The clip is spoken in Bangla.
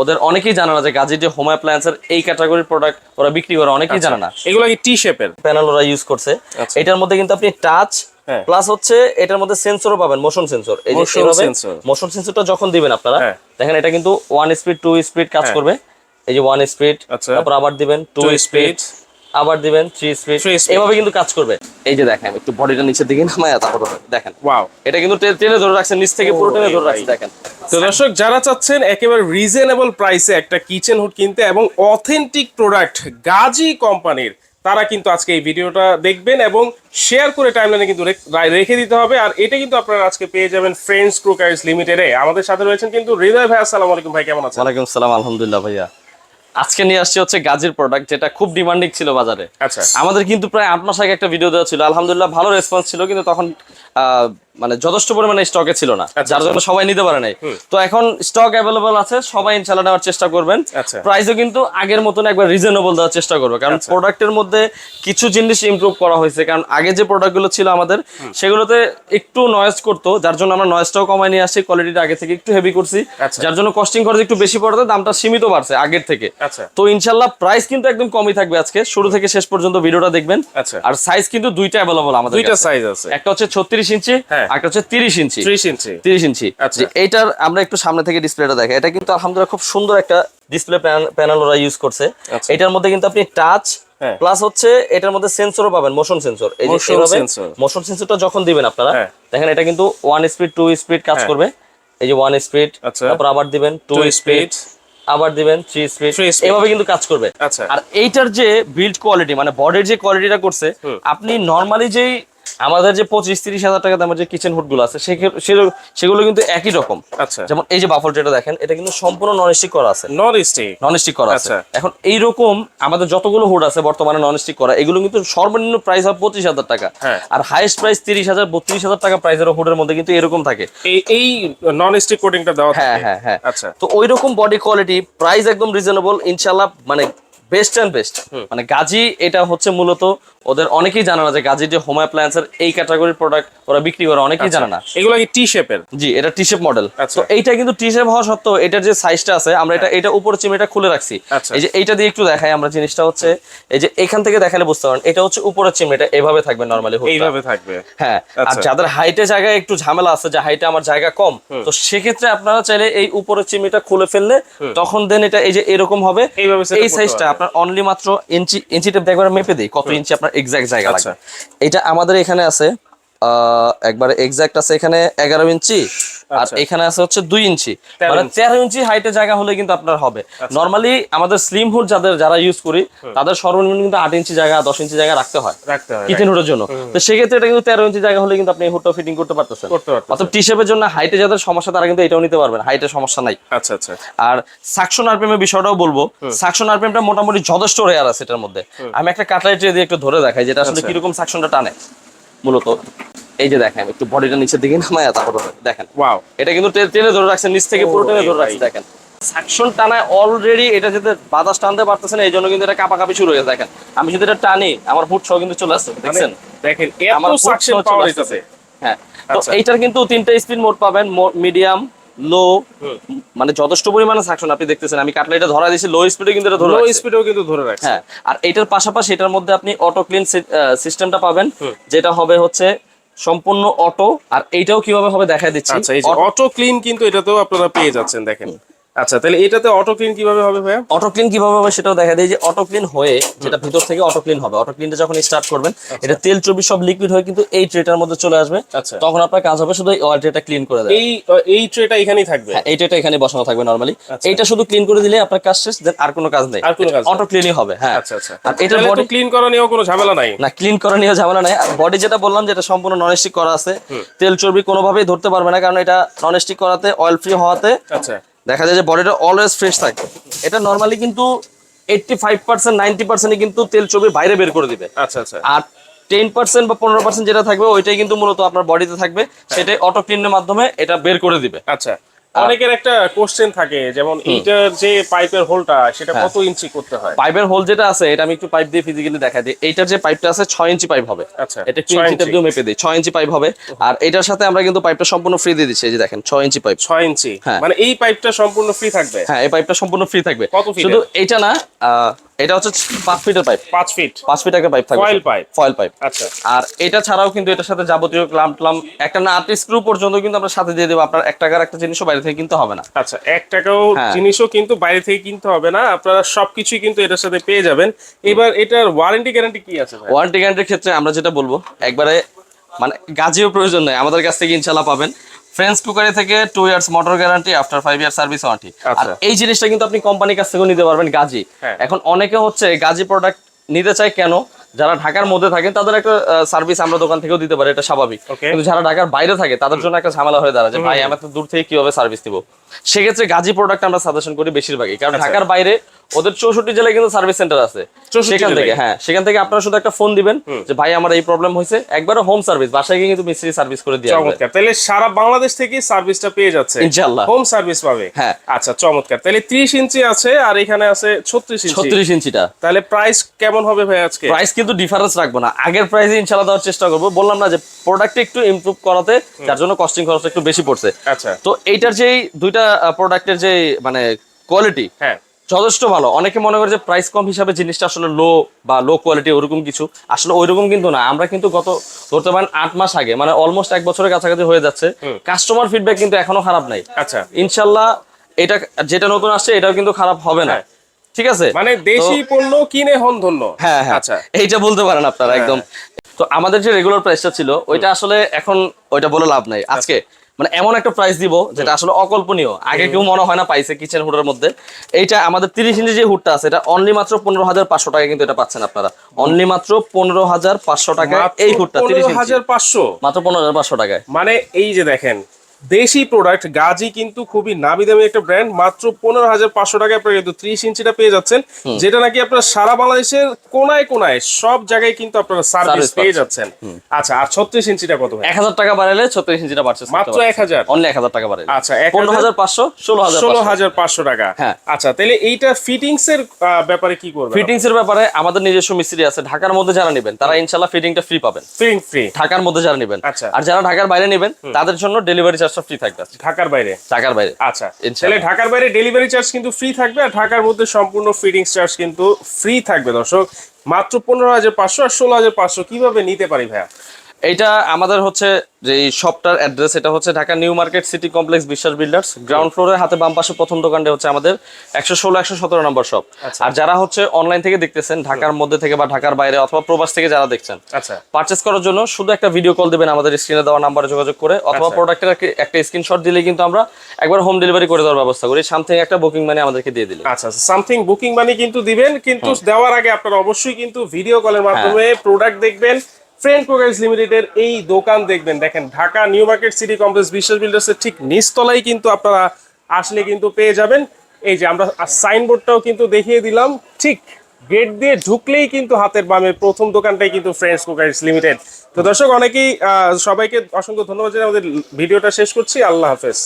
ওদের অনেকেই জানে না যে গাজী যে হোম অ্যাপ্লায়েন্সের এই ক্যাটাগরির প্রোডাক্ট ওরা বিক্রি করে অনেকেই জানে না এগুলো কি টি শেপের প্যানেল ওরা ইউজ করছে আচ্ছা। এটার মধ্যে কিন্তু আপনি টাচ হ্যাঁ। প্লাস হচ্ছে এটার মধ্যে সেন্সরও পাবেন মোশন সেন্সর এই যে মোশন সেন্সরটা যখন দিবেন আপনারা হ্যাঁ। দেখেন এটা কিন্তু ওয়ান স্পিড টু স্পিড কাজ হ্যাঁ। করবে এই যে ওয়ান স্পিড আচ্ছা। তারপর আবার দিবেন টু স্পিড। আবার দিবেন থ্রি স্পিড এভাবে কিন্তু কাজ করবে। এই যে দেখেন একটু বডিটা নিচের দিকে নামায় তারপর দেখেন। ওয়াও এটা কিন্তু টেনে ধরে রাখছে নিচ থেকে পুরো টেনে ধরে রাখছে ভাই। দেখেন। তো দর্শক যারা চাচ্ছেন একেবারে রিজনেবল প্রাইসে একটা কিচেন হুড কিনতে এবং অথেন্টিক প্রোডাক্ট গাজী কোম্পানির তারা কিন্তু আজকে এই ভিডিওটা দেখবেন এবং শেয়ার করে টাইমলাইনে কিন্তু রেখ- দিতে হবে। আর এটা কিন্তু আপনারা আজকে পেয়ে যাবেন ফ্রেন্ডস ক্রুকার্স লিমিটেডে আমাদের সাথে রয়েছেন কিন্তু হৃদয় ভাই আসসালামু আলাইকুম ভাই কেমন আছেন? ওয়ালাইকুম সালাম আলহামদুলিল্লাহ ভাইয়া। আজকে নিয়ে আসছি হচ্ছে গাজির প্রোডাক্ট যেটা খুব ডিমান্ডিং ছিল বাজারে। আচ্ছা। আমাদের কিন্তু প্রায় আট মাস আগে একটা ভিডিও দেওয়া ছিল। আলহামদুলিল্লাহ ভালো রেসপন্স ছিল কিন্তু তখন আহ, মানে যথেষ্ট পরিমাণে স্টকে ছিল না। আচ্ছা, যার জন্য সবাই নিতে পারে নাই। তো এখন স্টক অ্যাভেলেবল আছে সবাই ইনশাল্লাহ নেওয়ার চেষ্টা করবেন। আচ্ছা। প্রাইসও কিন্তু আগের মতন একবার রিজনেবল দেওয়ার চেষ্টা করবে। কারণ আচ্ছা। প্রোডাক্টের মধ্যে কিছু জিনিস ইমপ্রুভ করা হয়েছে। কারণ আগে যে প্রোডাক্টগুলো ছিল আমাদের সেগুলোতে একটু নয়েজ করতো যার জন্য আমরা নয়েজটাও কমায় নিয়ে আসছি কোয়ালিটিটা আগে থেকে একটু হেভি করছি। আচ্ছা। যার জন্য কস্টিং খরচ একটু বেশি পড়তে দামটা সীমিত বাড়ছে আগের থেকে। আচ্ছা। তো ইনশাল্লাহ প্রাইস কিন্তু একদম কমই থাকবে আজকে। শুরু থেকে শেষ পর্যন্ত ভিডিওটা দেখবেন। আচ্ছা। আর সাইজ কিন্তু দুইটা অ্যাভেলেবল আমাদের দুইটা সাইজ আছে। একটা হচ্ছে ছত্রিশ ইঞ্চি হ্যাঁ। একটা হচ্ছে তিরিশ ইঞ্চি ত্রিশ ইঞ্চি তিরিশ ইঞ্চি আচ্ছা। এইটার আমরা একটু সামনে থেকে ডিসপ্লেটা দেখে এটা কিন্তু আলহামদুলিল্লাহ খুব সুন্দর একটা ডিসপ্লে প্যানেল ওরা ইউজ করছে আচ্ছা। এটার মধ্যে কিন্তু আপনি টাচ হ্যাঁ। প্লাস হচ্ছে এটার মধ্যে সেন্সরও পাবেন মোশন সেন্সর এই যে এইভাবে মোশন সেন্সরটা যখন দিবেন আপনারা হ্যাঁ। দেখেন এটা কিন্তু ওয়ান স্পিড টু স্পিড কাজ হ্যাঁ। করবে এই যে ওয়ান স্পিড আচ্ছা। তারপর আবার দিবেন টু স্পিড আবার দিবেন থ্রি স্পিড এভাবে কিন্তু কাজ করবে আচ্ছা। আর এইটার যে বিল্ড কোয়ালিটি মানে বডির যে কোয়ালিটিটা করছে আপনি নর্মালি যেই আমাদের যে পঁচিশ তিরিশ হাজার টাকা দামের যে কিচেন হুডগুলো আছে সেগুলো কিন্তু একই রকম। আচ্ছা। যেমন এই যে বাফল যেটা দেখেন এটা কিন্তু সম্পূর্ণ নন স্টিক করা আছে। নন স্টিক নন স্টিক করা আছে। আচ্ছা। এখন এইরকম আমাদের যতগুলো হুড আছে বর্তমানে নন স্টিক করা এগুলো কিন্তু সর্বনিম্ন প্রাইস হয় পঁচিশ হাজার টাকা। হ্যাঁ। আর হাইয়েস্ট প্রাইস তিরিশ হাজার বত্রিশ হাজার টাকা প্রাইস প্রাইসের হুডের মধ্যে কিন্তু এরকম থাকে। এই এই নন স্টিক কোটিংটা দেওয়া হ্যাঁ হ্যাঁ হ্যাঁ। আচ্ছা। তো ওই রকম বডি কোয়ালিটি প্রাইস একদম রিজনেবল ইনশাল্লাহ মানে বেস্ট অ্যান্ড বেস্ট। মানে গাজী এটা হচ্ছে মূলত ওদের অনেকেই জানে না যে গাজী যে হোম অ্যাপ্লায়েন্সের এই ক্যাটাগরির প্রোডাক্ট ওরা বিক্রি করে অনেকেই জানে না। এগুলো কি টি শেপের জি এটা টি শেপ মডেল আচ্ছা। তো এইটা কিন্তু টি শেপ হওয়া সত্ত্বেও এটার যে সাইজটা আছে আমরা এটা এটা উপরে চিমিটা খুলে রাখছি। আচ্ছা। এই যে এইটা দিয়ে একটু দেখাই আমরা জিনিসটা হচ্ছে এই যে এখান থেকে দেখালে বুঝতে পারেন এটা হচ্ছে উপরের চিমড়িটা এভাবে থাকবে নর্মালি এইভাবে থাকবে। হ্যাঁ আর আচ্ছা। যাদের হাইটে জায়গায় একটু ঝামেলা আছে যে হাইটে আমার জায়গা কম তো সেক্ষেত্রে আপনারা চাইলে এই উপরের চিমনিটা খুলে ফেললে তখন দেন এটা এই যে এরকম হবে এই সাইজটা। আপনার অনলি মাত্র ইঞ্চি ইঞ্চি টেপ একবার মেপে দিই কত ইঞ্চি আপনার এক্সাক্ট জায়গা আচ্ছা। লাগবে এটা আমাদের এখানে আছে আহ, একবারে এক্সাক্ট আছে এখানে এগারো ইঞ্চি আর আচ্ছা। এখানে আছে হচ্ছে দুই ইঞ্চি। মানে। তেরো ইঞ্চি হাইটের জায়গা হলে কিন্তু আপনার হবে। আচ্ছা। নর্মালি আমাদের স্লিম হুড যাদের যারা ইউজ করি তাদের সর্বনিম্ন কিন্তু আট ইঞ্চি জায়গা দশ ইঞ্চি জায়গা রাখতে হয়। কিচেন হুডের জন্য। তো সেক্ষেত্রে এটা কিন্তু তেরো ইঞ্চি জায়গা হলে কিন্তু আপনি হুডটা ফিটিং করতে পারতেছেন। অর্থাৎ টি শেপের জন্য হাইটে যাদের সমস্যা তারা কিন্তু এটাও নিতে পারবেন। হাইটের সমস্যা নাই। আচ্ছা আচ্ছা। আর সাকশন আরপিএম এর বিষয়টাও বলব। সাকশন আরপিএমটা মোটামুটি যথেষ্ট রেয়ার আছে এটার মধ্যে। আমি একটা কাটলাইট দিয়ে একটু ধরে দেখাই যেটা আসলে আচ্ছা। কীরকম সাকশনটা টানে। মূলত। এই যে দেখেন একটু বডিটা নিচের দিকে নামায় তারপর দেখেন। ওয়াও এটা কিন্তু টেনে ধরে রাখছে নিচ থেকে পুরো টেনে ধরে রাখছে দেখেন। সাকশন টানায় অলরেডি এটা যাতে বাতাস টানতে পারতেছে না এই জন্য কিন্তু এটা কাপাকাপি শুরু হয়ে দেখেন। আমি যদি এটা টানি আমার ফুট সহ কিন্তু চলে আসছে দেখছেন? দেখেন আমার এত সাকশন পাওয়ার হইতাছে হ্যাঁ। তো আচ্ছা। এইটার কিন্তু তিনটা স্পিড মোড পাবেন মিডিয়াম লো মানে যথেষ্ট পরিমাণে সাকশন আপনি দেখতেছেন। আমি কাটলে কাটলাইটা ধরা দিয়েছি লো স্পিডে কিন্তু এটা ধরে লো। স্পিডেও কিন্তু ধরে রাখছে। হ্যাঁ। আর এটার পাশাপাশি এটার মধ্যে আপনি অটো ক্লিন সিস্টেমটা পাবেন যেটা হবে হচ্ছে সম্পূর্ণ অটো আর এইটাও কীভাবে হবে দেখা দিচ্ছি। আচ্ছা এই যে অটো ক্লিন কিন্তু এটাতেও আপনারা পেয়ে যাচ্ছেন দেখেন। আচ্ছা তাহলে এটাতে অটো ক্লিন কীভাবে হবে ভাইয়া? অটো ক্লিন কীভাবে হবে সেটাও দেখা দেয় যে অটো ক্লিন হয়ে যেটা ভিতর থেকে অটো ক্লিন হবে। অটো ক্লিনটা যখন স্টার্ট করবেন এটা তেল চর্বি সব লিকুইড হয়ে কিন্তু এই ট্রেটার মধ্যে চলে আসবে। আচ্ছা। তখন আপনার কাজ হবে শুধু এই অয়েল ট্রেটা ক্লিন করে দেয় এই এই ট্রেটা এখানেই থাকবে? হ্যাঁ এই ট্রেটা এখানে বসানো থাকবে নরমালি এইটা শুধু ক্লিন করে দিলে আপনার কাজ শেষ দেন আর কোনো কাজ নেই। আর কোনো কাজ অটো ক্লিনই হবে হ্যাঁ। আচ্ছা আচ্ছা। আর তাহলে বডি ক্লিন করা নিয়েও কোনো ঝামেলা নাই। না ক্লিন করা নিয়ে ঝামেলা নাই। আর বডি যেটা বললাম যেটা সম্পূর্ণ নন স্টিক করা আছে তেল চর্বি কোনোভাবেই ধরতে পারবে না কারণ এটা নন স্টিক করাতে অয়েল ফ্রি হওয়াতে আচ্ছা। দেখা যায় যে বডিটা অলওয়েজ ফ্রেশ থাকে। এটা নর্মালি কিন্তু eighty five percent ninety percent কিন্তু তেল চর্বি বাইরে বের করে দিবে। আচ্ছা আচ্ছা। আর টেন পার্সেন্ট বা পনেরো পার্সেন্ট যেটা থাকবে ওইটাই কিন্তু মূলত আপনার বডিতে থাকবে। সেটাই অটো ক্লিনের মাধ্যমে এটা বের করে দিবে। আচ্ছা। অনেকের একটা কোশ্চেন থাকে যেমন এইটার যে পাইপের হোলটা সেটা হ্যাঁ। কত ইঞ্চি করতে হয়? পাইপের হোল যেটা আছে এটা আমি একটু পাইপ দিয়ে ফিজিক্যালি দেখা দিই। এইটার যে পাইপটা আছে ছয় ইঞ্চি পাইপ হবে। আচ্ছা, এটা একটু ছয় ইঞ্চি ইঞ্চি। দিয়ে মেপে দিই। ছয় ইঞ্চি পাইপ হবে। আর এটার সাথে আমরা কিন্তু পাইপটা সম্পূর্ণ ফ্রি দিয়ে দিচ্ছি এই যে দেখেন ছয় ইঞ্চি পাইপ ছয় ইঞ্চি হ্যাঁ। মানে এই পাইপটা সম্পূর্ণ ফ্রি থাকবে? হ্যাঁ এই পাইপটা সম্পূর্ণ ফ্রি থাকবে। শুধু এটা না এটা হচ্ছে পাঁচ ফিটের পাইপ পাঁচ ফিট পাঁচ ফিট একটা পাইপ থাকবে। Foil pipe? ফয়েল পাইপ আচ্ছা। আর এটা ছাড়াও কিন্তু এটার সাথে যাবতীয় ক্লাম ট্লাম একটা না আট স্ক্রু পর্যন্ত কিন্তু আমরা সাথে দিয়ে দেবো। আপনার এক টাকার একটা জিনিসও বাইরে থেকে কিনতে হবে না। আচ্ছা এক টাকাও হ্যাঁ। জিনিসও কিন্তু বাইরে থেকে কিনতে হবে না। আপনারা সবকিছুই কিন্তু এটার সাথে পেয়ে যাবেন। এবার এটার ওয়ারেন্টি গ্যারান্টি কি আছে ভাই ওয়ারেন্টি গ্যারান্টির ক্ষেত্রে আমরা যেটা বলব একবারে মানে গাজিও প্রয়োজন নেই। আমাদের কাছ থেকে ইনশাল্লাহ পাবেন। ফ্রেন্স কুকারি থেকে two years motor guarantee after five year service warranty আর। এই জিনিসটা কিন্তু আপনি কোম্পানির কাছ থেকেও নিতে পারবেন গাজি। হ্যাঁ। এখন অনেকে হচ্ছে গাজি প্রোডাক্ট নিতে চায় কেন? যারা ঢাকার মধ্যে থাকেন তাদের একটা সার্ভিস আমরা দোকান থেকেও দিতে পারি এটা স্বাভাবিক। কিন্তু যারা ঢাকার বাইরে থাকে তাদের জন্য একটা ঝামেলা হয়ে দাঁড়ায় ভাই আমার তো দূর থেকে কীভাবে সার্ভিস দিব সেক্ষেত্রে গাজি প্রোডাক্ট আমরা সাজেশন করি বেশিরভাগই। কারণ আচ্ছা। ঢাকার বাইরে ওদের চৌষট্টি জেলায় কিন্তু সার্ভিস সেন্টার আছে। সেখান থেকে হ্যাঁ সেখান থেকে আপনারা শুধু একটা ফোন দিবেন যে ভাই আমার এই প্রবলেম হয়েছে। একবারে হোম সার্ভিস বাসায় গিয়ে কিন্তু মিস্ত্রি সার্ভিস করে দিয়ে চমৎকার। তাহলে সারা বাংলাদেশ থেকে সার্ভিসটা পেয়ে যাচ্ছে। ইনশাআল্লাহ। হোম সার্ভিস পাবে। হ্যাঁ। আচ্ছা চমৎকার। তাহলে ত্রিশ ইঞ্চি আছে আর এখানে আছে ছত্রিশ ইঞ্চি। ছত্রিশ ইঞ্চিটা। তাহলে প্রাইস কেমন হবে ভাই আজকে? প্রাইস কিন্তু ডিফারেন্স রাখব না। আগের প্রাইসে ইনশাল্লাহ দেওয়ার চেষ্টা করব। বললাম না যে প্রোডাক্ট একটু ইমপ্রুভ করাতে যার জন্য কস্টিং খরচ একটু বেশি পড়ছে। আচ্ছা। তো এইটার যেই দুইটা প্রোডাক্টের যে মানে কোয়ালিটি হ্যাঁ। যথেষ্ট ভালো। অনেকে মনে করে যে প্রাইস কম হিসাবে জিনিসটা আসলে লো বা লো কোয়ালিটি ওরকম কিছু। আসলে ওইরকম কিন্তু না। আমরা কিন্তু গত ধরতে পারেন আট মাস আগে মানে অলমোস্ট এক বছরের কাছাকাছি হয়ে যাচ্ছে। কাস্টমার ফিডব্যাক কিন্তু এখনও খারাপ নাই। আচ্ছা। ইনশাল্লাহ এটা যেটা নতুন আসছে এটাও কিন্তু খারাপ হবে না। হ্যাঁ। ঠিক আছে? মানে দেশি পণ্য কিনে হন ধন্য হ্যাঁ হ্যাঁ। আচ্ছা। এইটা বলতে পারেন আপনারা একদম। তো আমাদের যে রেগুলার প্রাইসটা ছিল ওইটা আসলে এখন ওইটা বলে লাভ নাই। আজকে মানে এমন একটা প্রাইস দিব যেটা আসলে অকল্পনীয়। আগে কেউ মনে হয় না পাইছে কিচেন হুডের মধ্যে। এইটা আমাদের তিরিশ ইঞ্চি যে হুডটা আছে এটা অনলি মাত্র পনেরো হাজার পাঁচশো টাকা কিন্তু এটা পাচ্ছেন আপনারা। অনলি মাত্র পনেরো হাজার পাঁচশো টাকা এই হুডটা তিরিশ হাজার পাঁচশো? মাত্র পনেরো হাজার পাঁচশো টাকায়। মানে এই যে দেখেন দেশি প্রোডাক্ট গাজি কিন্তু খুবই নামি দামি একটা ব্র্যান্ড মাত্র পনেরো হাজার পাঁচশো টাকায় আপনারা কিন্তু ত্রিশ ইঞ্চিটা পেয়ে যাচ্ছেন যেটা নাকি আপনার সারা বাংলাদেশের কোনায় কোনায় সব জায়গায় কিন্তু আপনারা সার্ভিস পেয়ে যাচ্ছেন। আচ্ছা আর ছত্রিশ ইঞ্চিটা কত এক হাজার টাকা বাড়ালে ছত্রিশ ইঞ্চিটা পারচেস মাত্র এক হাজার? অনলি এক হাজার টাকা বাড়ালে। আচ্ছা, এক পনেরো হাজার- পাঁচশো ষোলো হাজার ষোলো হাজার পাঁচশো টাকা। হ্যাঁ। আচ্ছা তাহলে এইটা ফিটিংস এর ব্যাপারে কি করবেন? ফিটিংস এর ব্যাপারে আমাদের নিজস্ব মিস্ত্রি আছে ঢাকার মধ্যে যারা নেবেন তারা ইনশাল্লাহ ফিটিংটা ফ্রি পাবেন। ফিটিং ফ্রি ঢাকার মধ্যে যারা নেবেন। আচ্ছা। আর যারা ঢাকার বাইরে নেবেন তাদের জন্য ডেলিভারি চার্জটা ফ্রি থাকবে ঢাকার বাইরে? ঢাকার বাইরে। আচ্ছা। তাহলে ঢাকার বাইরে ডেলিভারি চার্জ কিন্তু ফ্রি থাকবে আর ঢাকার মধ্যে সম্পূর্ণ ফিটিংস চার্জ কিন্তু ফ্রি থাকবে দর্শক। মাত্র পনেরো হাজার পাঁচশো আর ষোলো হাজার পাঁচশো কীভাবে নিতে পারি ভাইয়া? এইটা আমাদের হচ্ছে যে শপটার অ্যাড্রেস এটা হচ্ছে Dhaka New Market City Complex Biswas Builders. Ground ফ্লোরের হাতে বাম পাশে প্রথম দোকানটা হচ্ছে আমাদের একশো ষোলো একশো সতেরো নম্বর শপ আচ্ছা। আর যারা হচ্ছে অনলাইন থেকে দেখতেছেন ঢাকার মধ্যে থেকে বা ঢাকার বাইরে অথবা প্রবাস থেকে যারা দেখছেন আচ্ছা। পারচেস করার জন্য শুধু একটা ভিডিও কল দেবেন আমাদের স্ক্রিনে দেওয়া নাম্বারে যোগাযোগ করে অথবা আচ্ছা। প্রোডাক্টের একটা স্ক্রিনশট দিলে কিন্তু আমরা একবার হোম ডেলিভারি করে দেওয়ার ব্যবস্থা করি। সামথিং একটা বুকিং মানে আমাদেরকে দিয়ে দিলে। আচ্ছা সামথিং বুকিং মানি কিন্তু দিবেন কিন্তু দেওয়ার আগে আপনারা অবশ্যই কিন্তু ভিডিও কলের মাধ্যমে হ্যাঁ। প্রোডাক্ট দেখবেন ফ্রেন্ড কোকাইস লিমিটেডের এই দোকান দেখবেন। দেখেন, Dhaka New Market City Complex Biswas বিল্ডার্সের ঠিক নিচতলায় কিন্তু আপনারা আসলে কিন্তু পেয়ে যাবেন। এই যে আমরা সাইনবোর্ডটাও কিন্তু দেখিয়ে দিলাম। ঠিক গেট দিয়ে ঢুকলেই কিন্তু হাতের বামে প্রথম দোকানটাই কিন্তু ফ্রেন্ডস কোকাইস লিমিটেড। তো দর্শক, অনেকেই সবাইকে অসংখ্য ধন্যবাদ জানিয়ে আমাদের ভিডিওটা শেষ করছি। আল্লাহ হাফেজ।